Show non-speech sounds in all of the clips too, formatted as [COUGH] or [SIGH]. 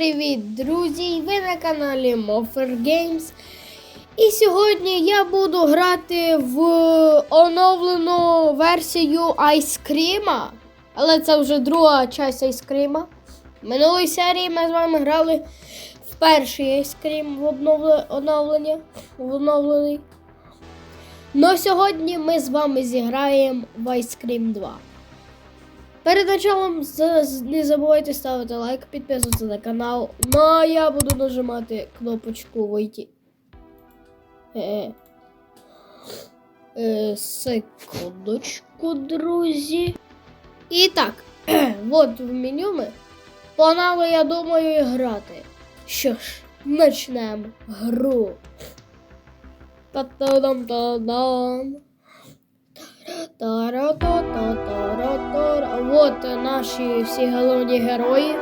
привіт, друзі! Ви на каналі Moffer Games. І сьогодні я буду грати в оновлену версію Ice Cream. Але це вже друга часть Ice. В минулій серії ми з вами грали в перший Cream в оновлення. В оновлений. Но сьогодні ми з вами зіграємо в Cream 2. Перед началом не забувайте ставити лайк, підписуватися на канал. Ну а я буду нажимати кнопочку вийти. Е, е, секундочку, друзі. І так, [CLEARS THROAT] от в меню ми. Погнали, я думаю, грати. Що ж, почнемо гру. Та-та-дам-та-дам. Тара-та-та-тара-тара. Вот наші всі головні герої.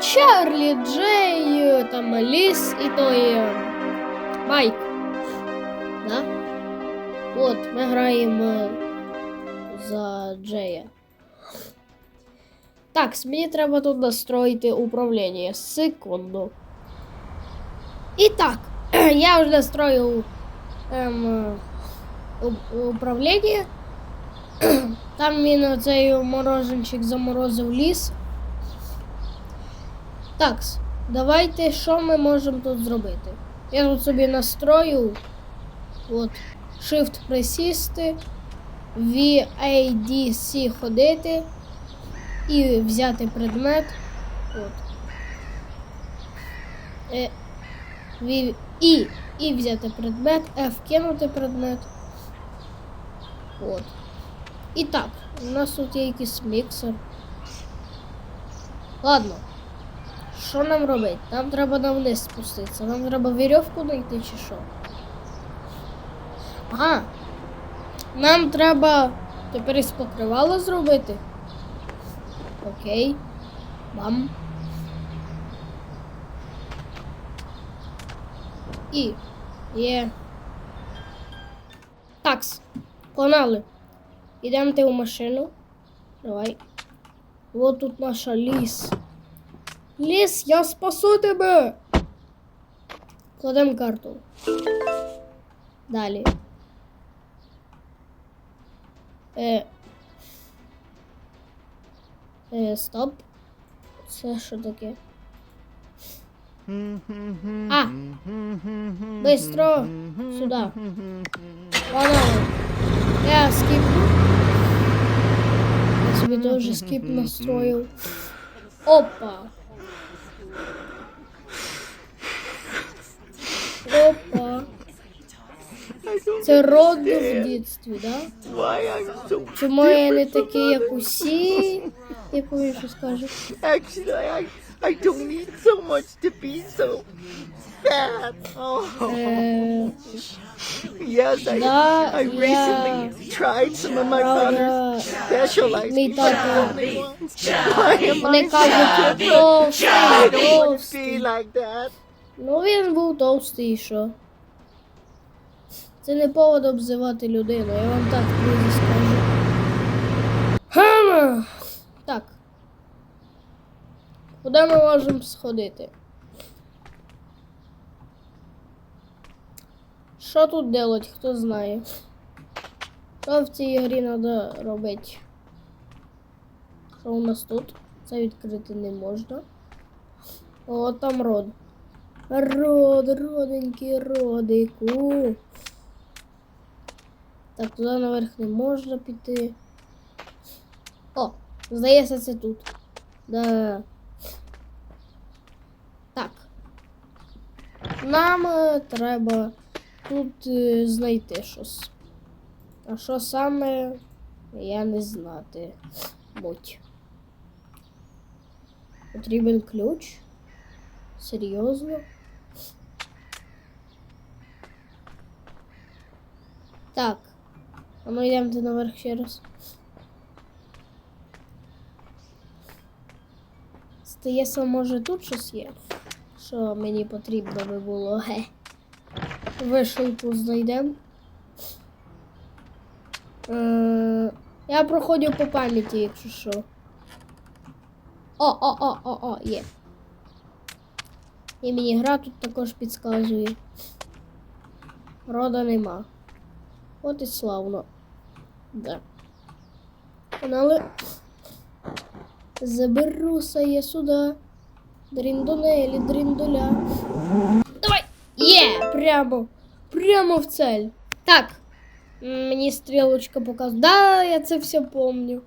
Чарлі, Джей, там Ліс і той е, Майк. Да? От, ми граємо за Джея. Так, мені треба тут настроїти управління. Секунду. І так, [CLEARS THROAT] я вже настроїв ем, е, управління. [CLEARS THROAT] Там він оцей мороженчик заморозив ліс. Так, давайте що ми можемо тут зробити? Я тут собі настрою. От. Shift присісти, VADC ходити і взяти предмет. От. Е, V- і, і взяти предмет, F кинути предмет. От. І так, у нас тут є якийсь міксер. Ладно. Що нам робити? Нам треба на вниз спуститися. Нам треба вірьовку знайти чи що? Ага. Нам треба тепер із покривало зробити. Окей. Бам. І є. Такс. Погнали. Ідемо ти в машину. Давай. Вот тут наша ліс. Ліс, я спасу тебе. Кладемо карту. Далі. Е. Е, стоп. Це що таке? А! Быстро! Сюда. Погнали. Я скипну. Я тоже скип настроїв. Опа. Опа. Це род в дитинстві, да? Чому я не такий, як усі? Я помню, що скажу. actually I I don't need so much to be so bad. Oh Е, yes, I Да, I recently tried some of my правда, father's special ice мій cream. тато. Why am Вони I кажуть, so товстий, I don't want to товстий. be like that. Ну він був товстий, і що? Це не повод обзивати людину, я вам так друзі скажу. Хм. Так. Куди ми можемо сходити? Що тут делать, хто знає? Що в цій грі треба робити? Що у нас тут? Це відкрити не можна. О, там род. Род, роденький родику. Так, туди наверх не можна піти. О, здається, це тут. Да. Так. Нам е, треба тут е, знайти щось. А що саме, я не знати. Будь. Потрібен ключ. Серйозно? Так. А ну йдемо наверх ще раз. Здається, може тут щось є, що мені потрібно би було. Вишивку знайдемо. Е, я проходив по пам'яті, якщо що. О, о, о, о, о, є. І мені гра тут також підказує. Рода нема. От і славно. Да. Канали. Заберуся я сюди. Дріндонелі, дріндоля. Давай! Є! Прямо. Прямо в цель. Так. Мені стрілочка показує. Да, я це все помню.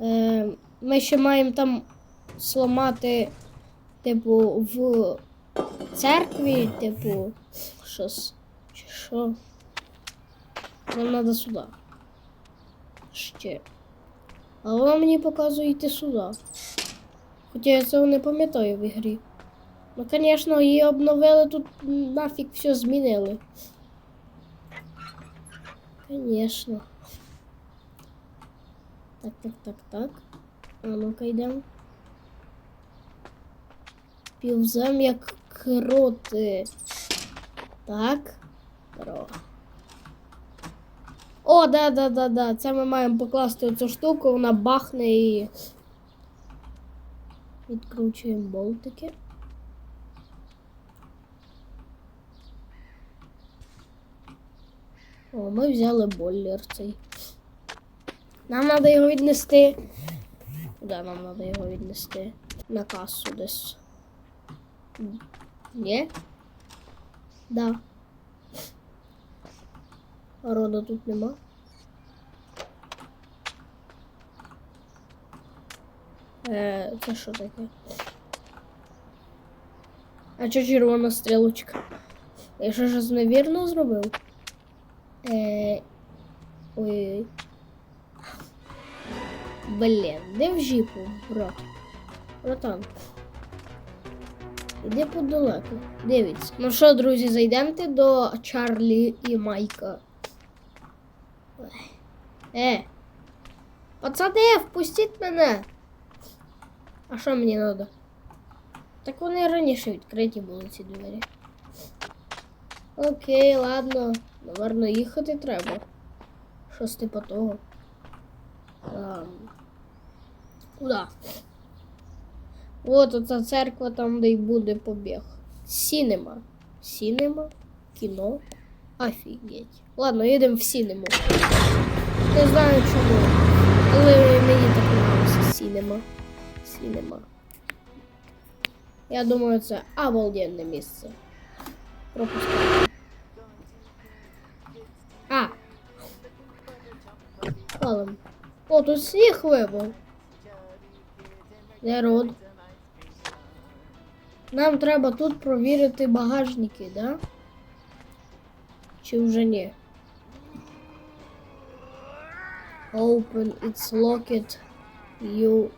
Е, ми ще маємо там сломати, типу, в церкві, типу, щось. Чи що? Нам треба сюди. Ще. А вона мені показує йти сюди. Хоча я цього не пам'ятаю в ігрі. Ну, звісно, її обновили, тут нафіг все змінили. Конечно. Так, так, так, так. А ну-ка йдемо. Півзем як кроти. Так. Здорово. О, да, да, да, да. Це ми маємо покласти оцю штуку, вона бахне і. Відкручуємо болтики. О, ми взяли бойлер цей. Нам треба його віднести. Куди нам треба його віднести? На касу десь. Ні? Да. Рода тут нема. Е, це що таке? А чо червона стрілочка? Я що щось невірно зробив? Е... Ой-ой. Блін, де в жіпу, брат? Братан. Іди подалеку. Дивіться. Ну що, друзі, зайдемте до Чарлі і Майка. Е. Пацани, впустіть мене. А що мені треба? Так вони раніше відкриті були ці двері. Окей, ладно. Наверно, їхати треба. Щось типу того. Ам. Куда? От оця церква там, де й буде побіг. Сінема. Сінема. Кіно. Офігеть. Ладно, їдемо в сінему. Не знаю чому. Але мені так подобається сінема. Сінема. Я думаю, це обалденне місце. Пропускаю. А. Палим. О, тут сніг випав. Де род? Нам треба тут провірити багажники, да? Чи вже ні? Open it's locked. You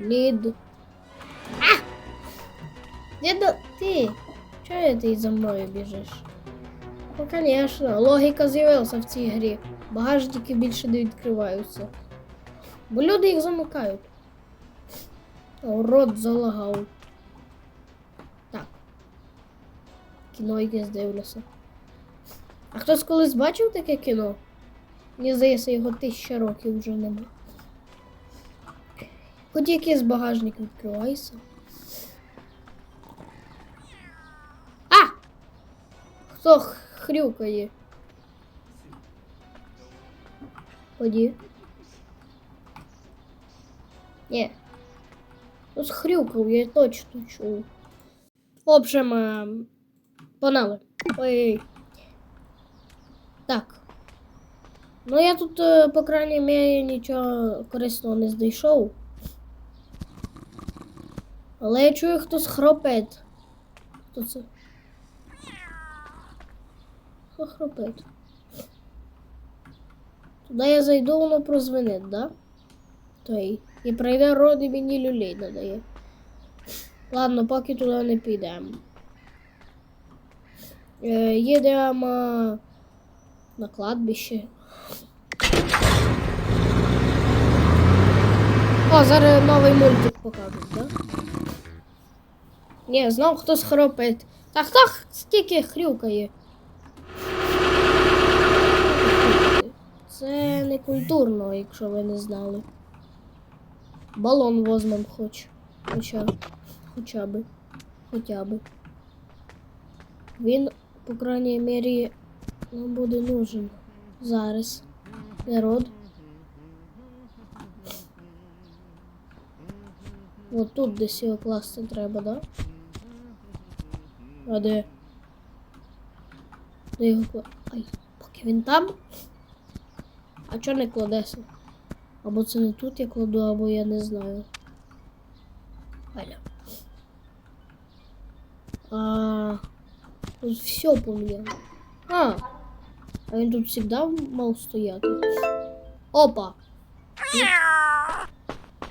need. А! Де до... ти? Чого ти за мною біжиш? Ну, конечно, логіка з'явилася в цій грі. Багажники більше не відкриваються. Бо люди їх замикають. О, рот залагав. Так. Кіно якесь дивлюся. А хтось колись бачив таке кіно? Мені здається, його тисяча років вже нема. Хоч якийсь багажник відкривайся. А! Хто хрюкає? Ході. Ні. Хтось хрюкав, я точно чув. В общем, ем, погнали. Ой. Так. Ну я тут, е, по крайній мірі, нічого корисного не знайшов. Але я чую, хтось хропить. Хто це? Хто хропить? Туди я зайду, воно прозвенить, да? Той. І прийде род і мені люлей надає. Ладно, поки туди не підемо. Е, на кладбище. О, зараз новий мультик покажуть, да? Ні, знов хтось хропить. Та хто стільки хрюкає? Це не культурно, якщо ви не знали. Балон возьмем хоч. Хоча. Хоча би. Хоча би. Він, по крайній мірі, нам буде нужен зараз. Народ. От тут десь його класти треба, да? Де? Його кла... Ай, поки він там. А чого не кладеся? Або це не тут я кладу, або я не знаю. Аля. А, тут все поміняно. А, а він тут завжди мав стояти. Опа! Кіт,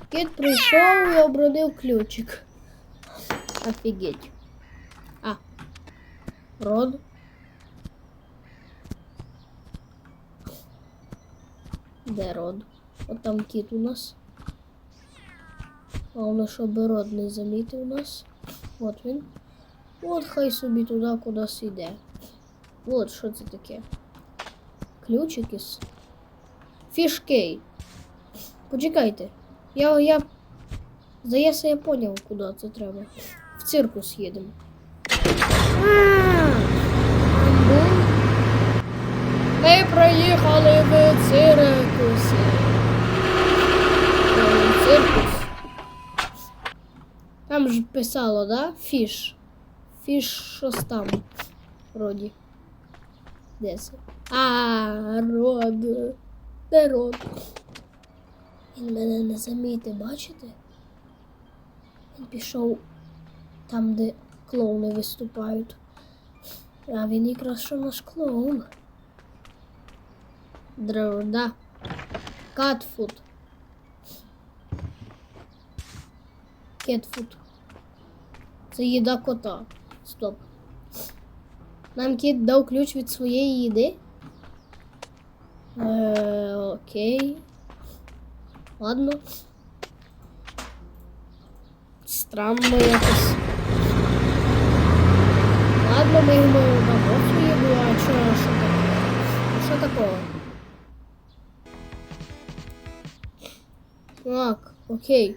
кіт прийшов і обронив ключик. Офігеть. Род. Де род? От там кіт у нас. А воно щоб род не замітив нас. От він. От хай собі туди кудись йде. От що це таке. Ключ якийсь. Фішкей. Почекайте. Я, я... Здається, я поняв, куди це треба. В циркус їдемо. А, там був. Ми проїхали в циркус. Ой, Циркус. Там ж писало, да? Фіш. Фіш щось там. Вроді. Де це? А, род. Де род? Він мене не замітив, бачите? Він пішов там, де клоуни виступають. А він якраз що наш клоун. Древда. Катфуд. Кетфуд. Це їда кота. Стоп. Нам кіт дав ключ від своєї їди. Е, окей. Ладно. Странно якось. Ладно, ми йому дамо цю їду, а що, що таке? Що такого? Так, окей.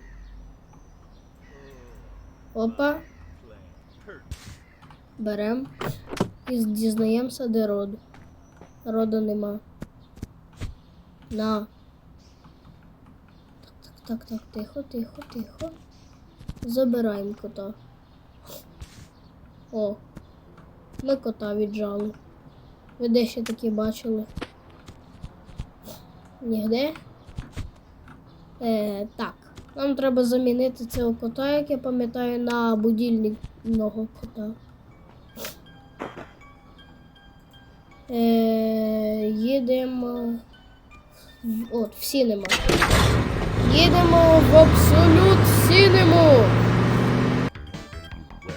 Опа. Берем. І дізнаємося, де род. Рода нема. На. Так, так, так, так, тихо, тихо, тихо. Забираємо кота. О. Ми кота віджали. Ви де ще такі бачили? Нігде? Е, так. Нам треба замінити цього кота, як я пам'ятаю, на будільного кота. Е, їдемо. От, в сінема. Їдемо в абсолют сінему.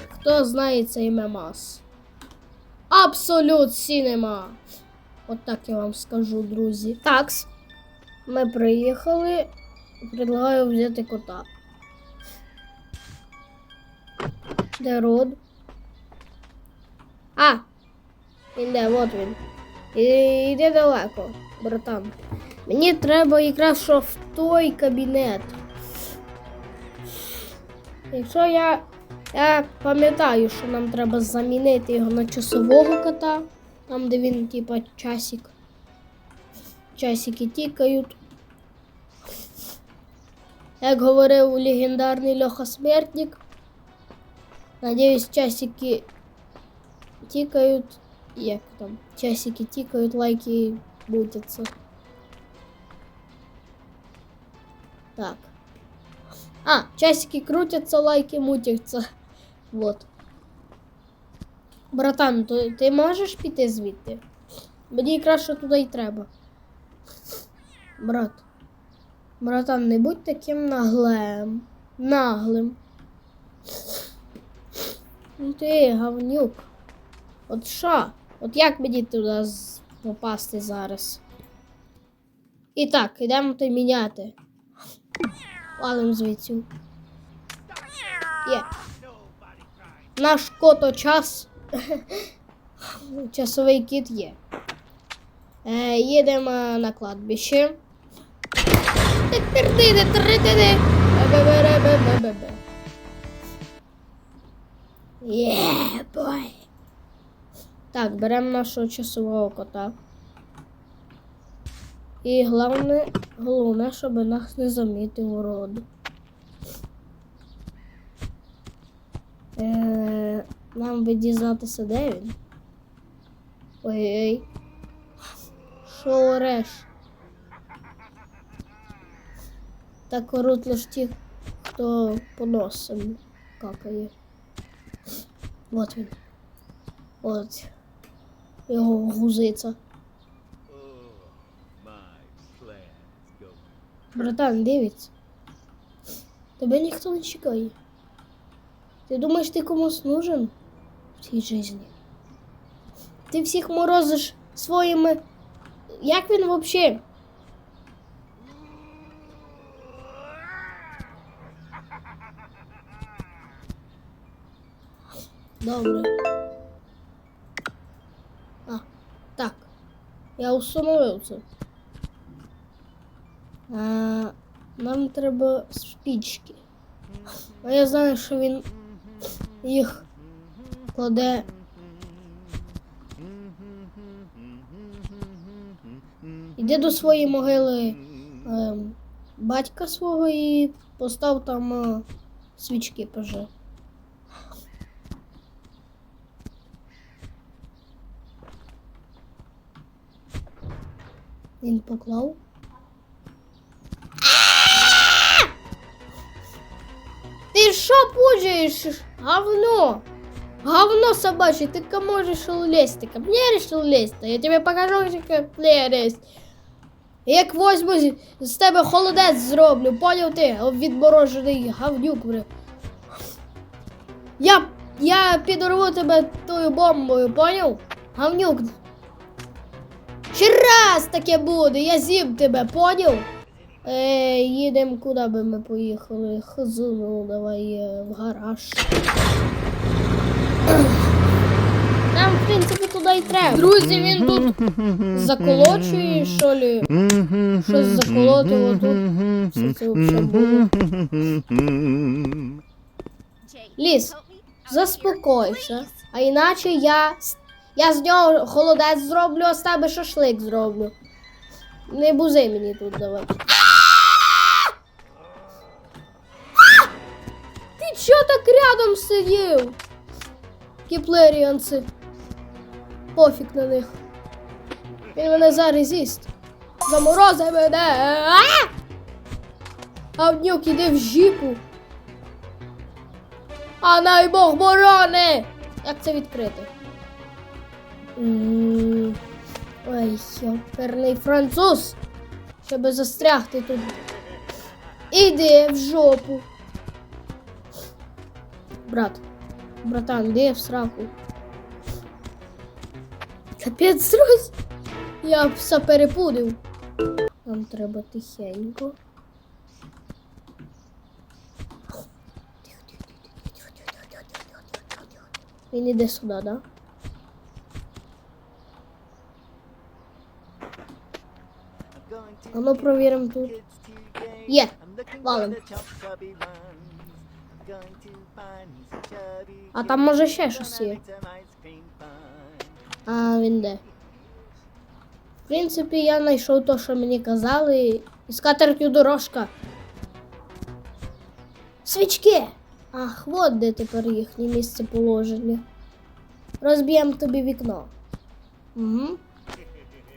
Хто знає цей мемас? Абсолют сінема. От так я вам скажу, друзі. Такс. Ми приїхали. Предлагаю взяти кота. Де род? А! Він де, от він. І, йди далеко, братан. Мені треба якраз що в той кабінет. Якщо я. Я пам'ятаю, що нам треба замінити його на часового кота, там, де він, типа, часик. Часики тікають. Як говорив легендарний Льоха Смертник, надіюсь, часики тікають. Як там? Часики тікають, лайки мутяться. Так. А, часики крутятся, лайки мутяться. Вот. Братан, то ти можеш піти звідти? Мені краще туди й треба. Брат. Братан, не будь таким наглим. Наглим. Ну ти, говнюк. От що? От як мені туди попасти зараз? І так, йдемо то міняти. Валим звідси. Є. Наш кото час. Часовий кіт є. Е, їдемо на кладбище. Yeah, boy. Так, беремо нашого часового кота. І головне, головне, щоб нас не замітив урод. Е, нам би дізнатися, де він. Ой-ой. Що ореш? Так оруть лиш ті, хто по носам какає. Вот він. От. Його гузиця. Братан, дивіться. Тебе ніхто не чекає. Ти думаєш, ти комусь нужен в цій житті? Ти всіх морозиш своїми. Як він взагалі? Добре. А, так. Я установив це. А, нам треба спічки. А я знаю, що він їх кладе. Іди до своєї могили ем, батька свого і постав там е, свічки пожи. Він поклав. Пуджаешь? Говно! Говно собачье, ты кому решил лезть? Ты ко мне решил лезть? Я тебе покажу, как мне лезть. Як возьму з тебе холодець зроблю, поняв ти, відморожений гавнюк, бля. Я, я підорву тебе тою бомбою, поняв? Гавнюк. Ще раз таке буде, я з'їм тебе, поняв? Е, їдемо, куди би ми поїхали? Хз, ну давай е, в гараж. Нам, в принципі, туди й треба. Друзі, він тут заколочує, що ли? Щось заколотило тут. Що це взагалі було? Ліс, заспокойся. А іначе я. Я з нього холодець зроблю, а з тебе шашлик зроблю. Не бузи мені тут давай. Рядом сидів? Кіплеріанці. Пофіг на них. Він мене зараз з'їсть. Заморози мене. А! Гавнюк, іди в жіпу. А най Бог борони! Як це відкрити? Ой, йоперний француз. Щоб застрягти тут. Іди в жопу. Брат. Братан, де в сраку? Капець, друзі. Я все перепудив. Нам треба тихенько. Він іде сюди, да? А ну провіримо тут. Є. Валим. А там може ще щось є. А він де? В принципі, я знайшов те, що мені казали. І скатертю дорожка. Свічки! Ах, от де тепер їхнє місце положення. Розб'ємо тобі вікно. Угу.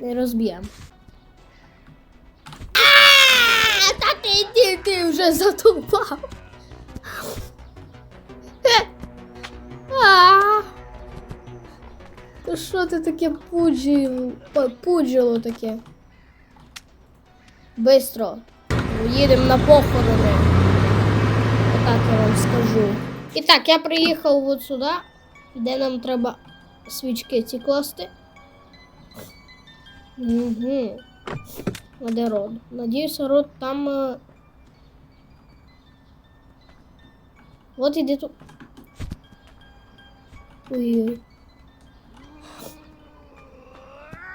Не розб'ємо. А, Та ти йди, ти вже затупав. Та що ти таке пуджіло, ой, пуджило таке? Бистро. Їдемо на похорони. Отак я вам скажу. І так, я приїхав от сюди, де нам треба свічки ці класти. Угу. А де рот? Надіюся, рот там. е, От іди тут. Ой-ой.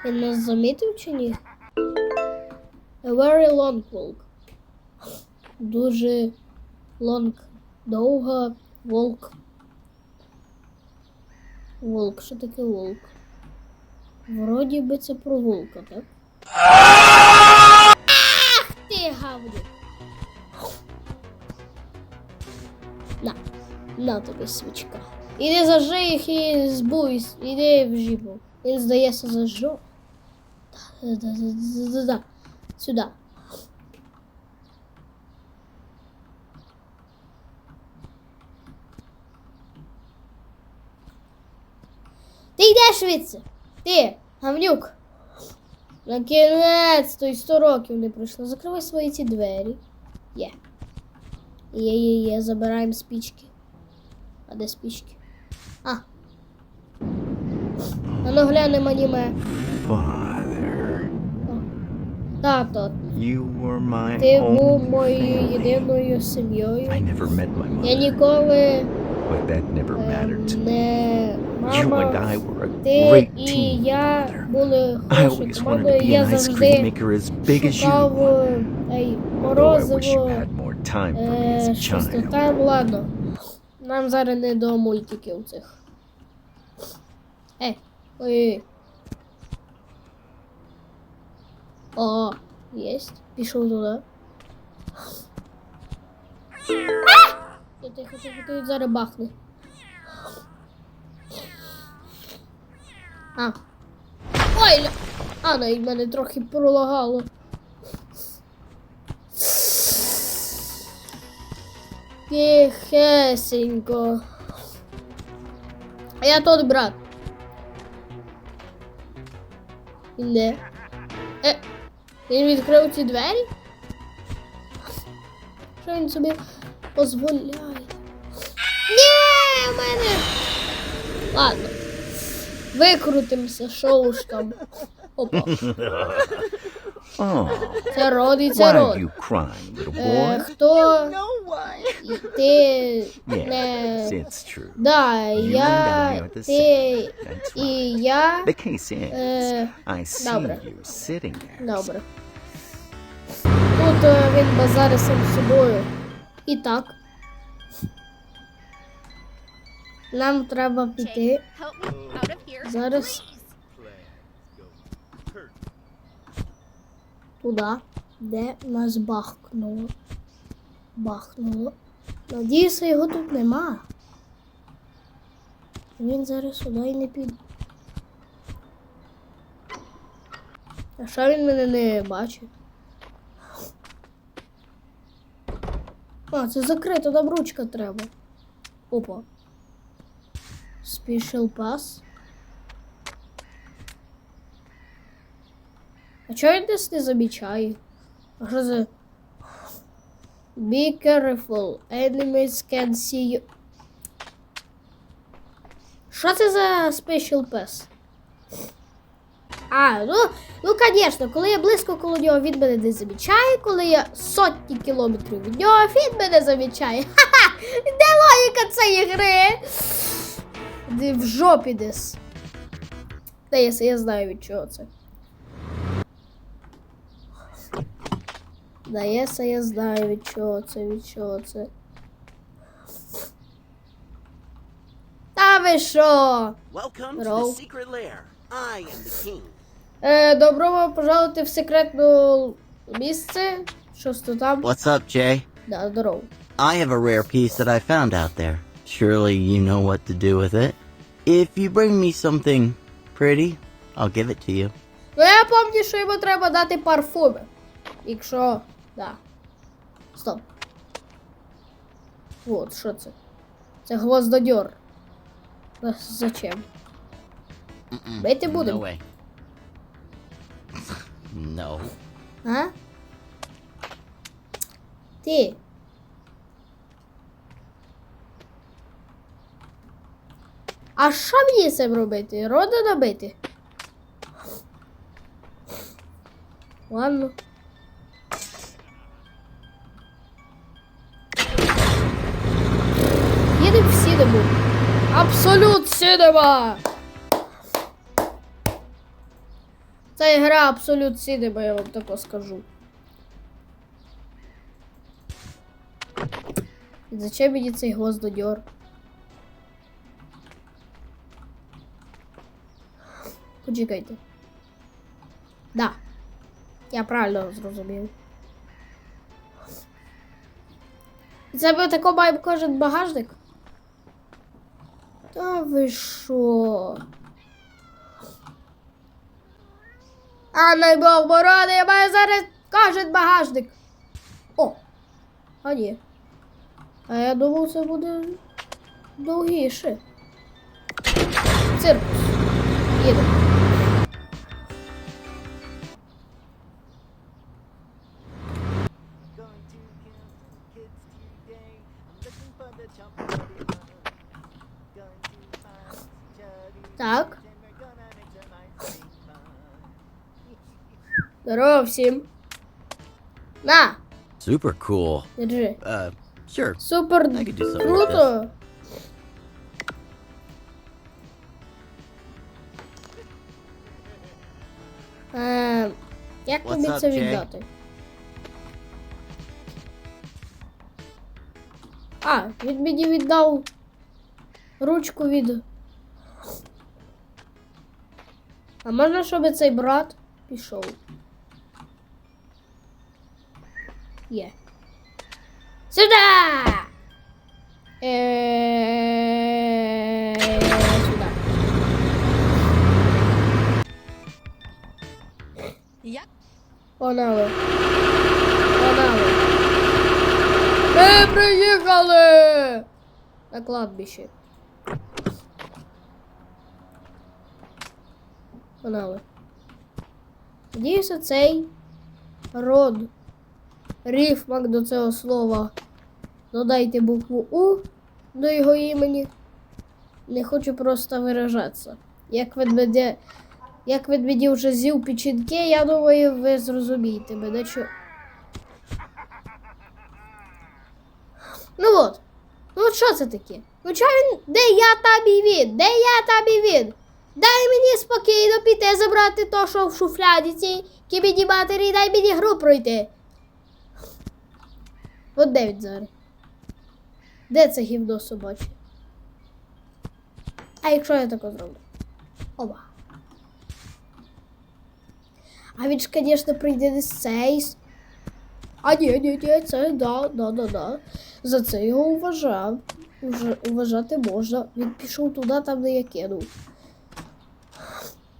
Він нас замітив чи ні? A very long walk. Дуже long. Довга волк. Волк, що таке волк? Вроді би це прогулка, так? Ах ти гавнюк! На, на тобі свічка. Іди зажи їх і збуй, іди в жібу. Він здається зажжу. Да-да-да-да-да-да. Сюди. Ти йдеш звідси. Ти, гавнюк. На кінець, то й 100 років не пройшло. Закривай свої ці двері. Є. Є, є, є, забираємо спічки. А де спічки? А. А ну глянемо аніме. Father, Тато, you were my ти був моєю єдиною I сім'єю. never met my Я ніколи but that never ем, mattered to me. не You and мама. I were a Ти great і team, я були I хорошою always wanted to be Я an ice cream завжди maker as big as шукав you. ей, Though I wish you морозиво. had more time for me as Е, a щось то child. там, ладно. Нам зараз не до мультиків цих. Ей, ой. О, єсть. Пішов туди. Я тихо, тихо, тихо, зараз бахне. А. Ой. А, ну, і мене трохи пролагало. Тихесенько. А я тот брат. Де? Е, він відкрив ці двері? Що він собі дозволяє? Ні, в мене. Ладно. Викрутимося, там. Опа. [LAUGHS] Oh, Це род і це why are род. you crying, little Е, boy? хто No why. ти Yes, не. it's true. Да, You and I я, are the ти That's і right. я. The case is, Е, I see добре. you sitting there. Добре. Тут е, він базарить сам з собою. І так. Нам треба піти Jake, help me out of here. зараз туди, де нас бахнуло. Бахнуло. Надіюся, його тут нема. Він зараз сюди і не піде. А що він мене не бачить? А, це закрито, там ручка треба. Опа. Special Pass. А чого він десь не замічає? А що це? Be careful. Enemies can see you. Що це за Special Pass? А, ну, ну, звісно, коли я близько коло нього, він мене не замічає, коли я сотні кілометрів від нього, він мене замічає. Ха-ха! Де логіка цієї гри? Де в жопі десь. Та я, я знаю від чого це. Здається, я знаю від чого це, від чого це. Та ви що? Е, добро вам пожалувати в секретну місце. Щось то там. What's up, Jay? Да, здорово. I have a rare piece that I found out there. Surely you know what to do with it. If you bring me something pretty, I'll give it to you. Ну я пам'ятаю, що йому треба дати парфуми. Якщо. Да. Стоп. Вот, що це? Це гвоздодьор. Е, Зачем? Бити No будемо. way. [LAUGHS] no. А? Ти. А що мені цим робити? Рода набити? Ладно. Їдемо в сінему. Сінема! Це гра абсолют сінема, я вам тако скажу. Зачем мені цей гвоздодьор? Почекайте. Да. Я правильно зрозумів. Це би тако має кожен багажник? Та ви що? А не Бог борони, я маю зараз кожен багажник. О! А ні. А я думав, це буде довгіше. Циркус. Їду. Всім. На, Super cool. держи. Uh, sure. Супер I could do something with круто. Е, як What's тобі up, це Jay? віддати? А, він мені віддав ручку від. А можна, щоб цей брат пішов? Є. Сюда! Е. Yep. Погнали. Погнали. Ми приїхали! На кладбище. Погнали. Надіюся, цей род рифмак до цього слова. Додайте букву У до його імені. Не хочу просто виражатися. Як ведмедя, як ведмеді вже з'їв печінки, я думаю, ви зрозумієте мене що. Ну от. Ну от що це таке? Ну чого він. Де я там і він? Де я там і він? Дай мені спокійно піти забрати то, що в шуфляді цій кібіді матері, дай мені гру пройти. От де він зараз? Де це гівно собаче? А якщо я таке зроблю? Оба. А він ж, звісно, прийде з цей. А ні, ні, ні, це да, да, да, да. За це його уважав. Уже, уважати можна. Він пішов туди, там, де я кинув.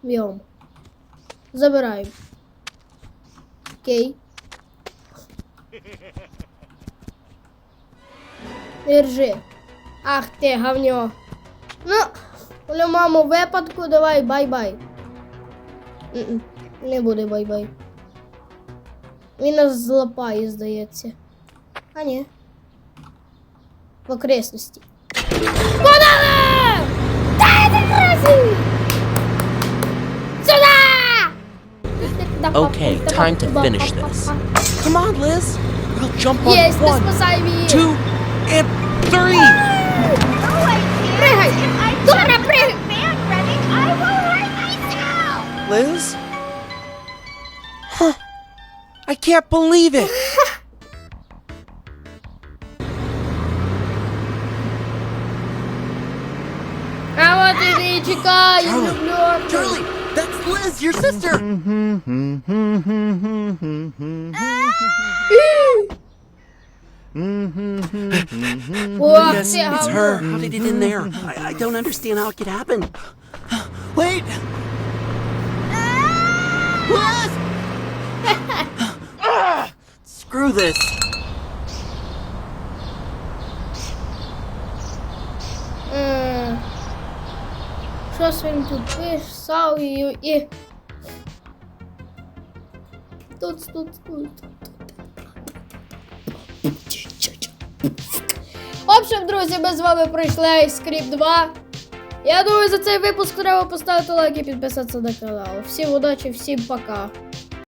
Йом. Забираємо. Окей. Держи. Ах ти, гавньо. Ну, в любому випадку давай бай-бай. Не буде бай-бай. Він нас злапає, здається. А ні. В окресності. Подали! Дай ти красі! Сюда! Okay, time to finish this. Come on, Liz. We'll jump on one, two, three. No, I can't. Пригай! If I Дора, jump пригай! like a man running, I will hurt myself. Liz? Huh. I can't believe it. А от і ти чекай, Charlie, люблю. Charlie, that's Liz, your sister. Ох, Yes, ти it's гавно. her. How did it in there? I, I don't understand how it could happen. Wait. Liz! Screw this. Е, Щось він тут писав і. і... Тут, тут, В общем, друзі, ми з вами пройшли Ice 2. Я думаю, за цей випуск треба поставити лайк і підписатися на канал. Всім удачі, всім пока.